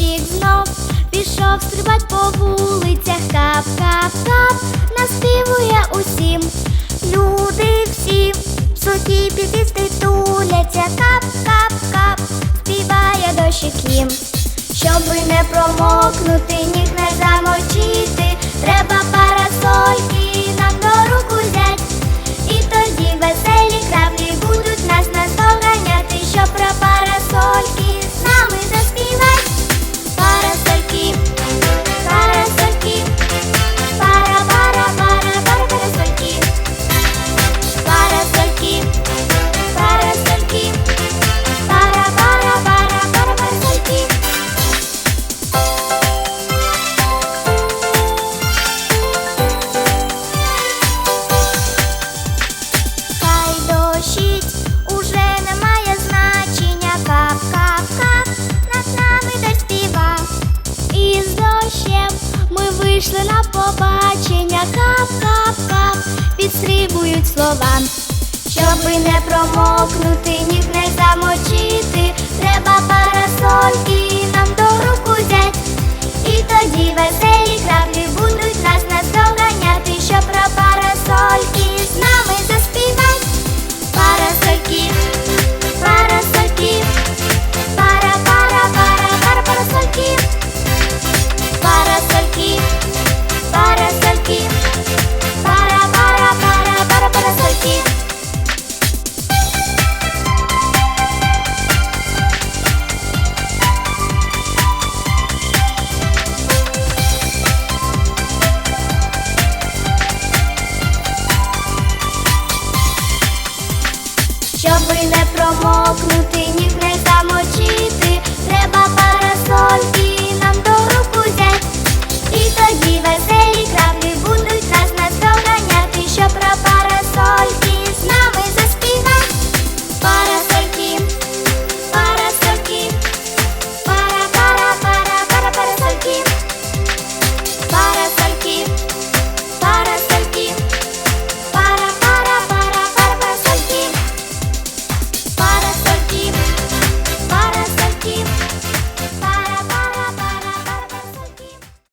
зайчик знов пішов стрибать по вулицях, кап-кап-кап, наспівує усім. Люди всі суті підісти туляться, кап-кап-кап, співає дощик їм, щоби не промокнути. Слова. Щоби не промокнути, не промокнути, ніг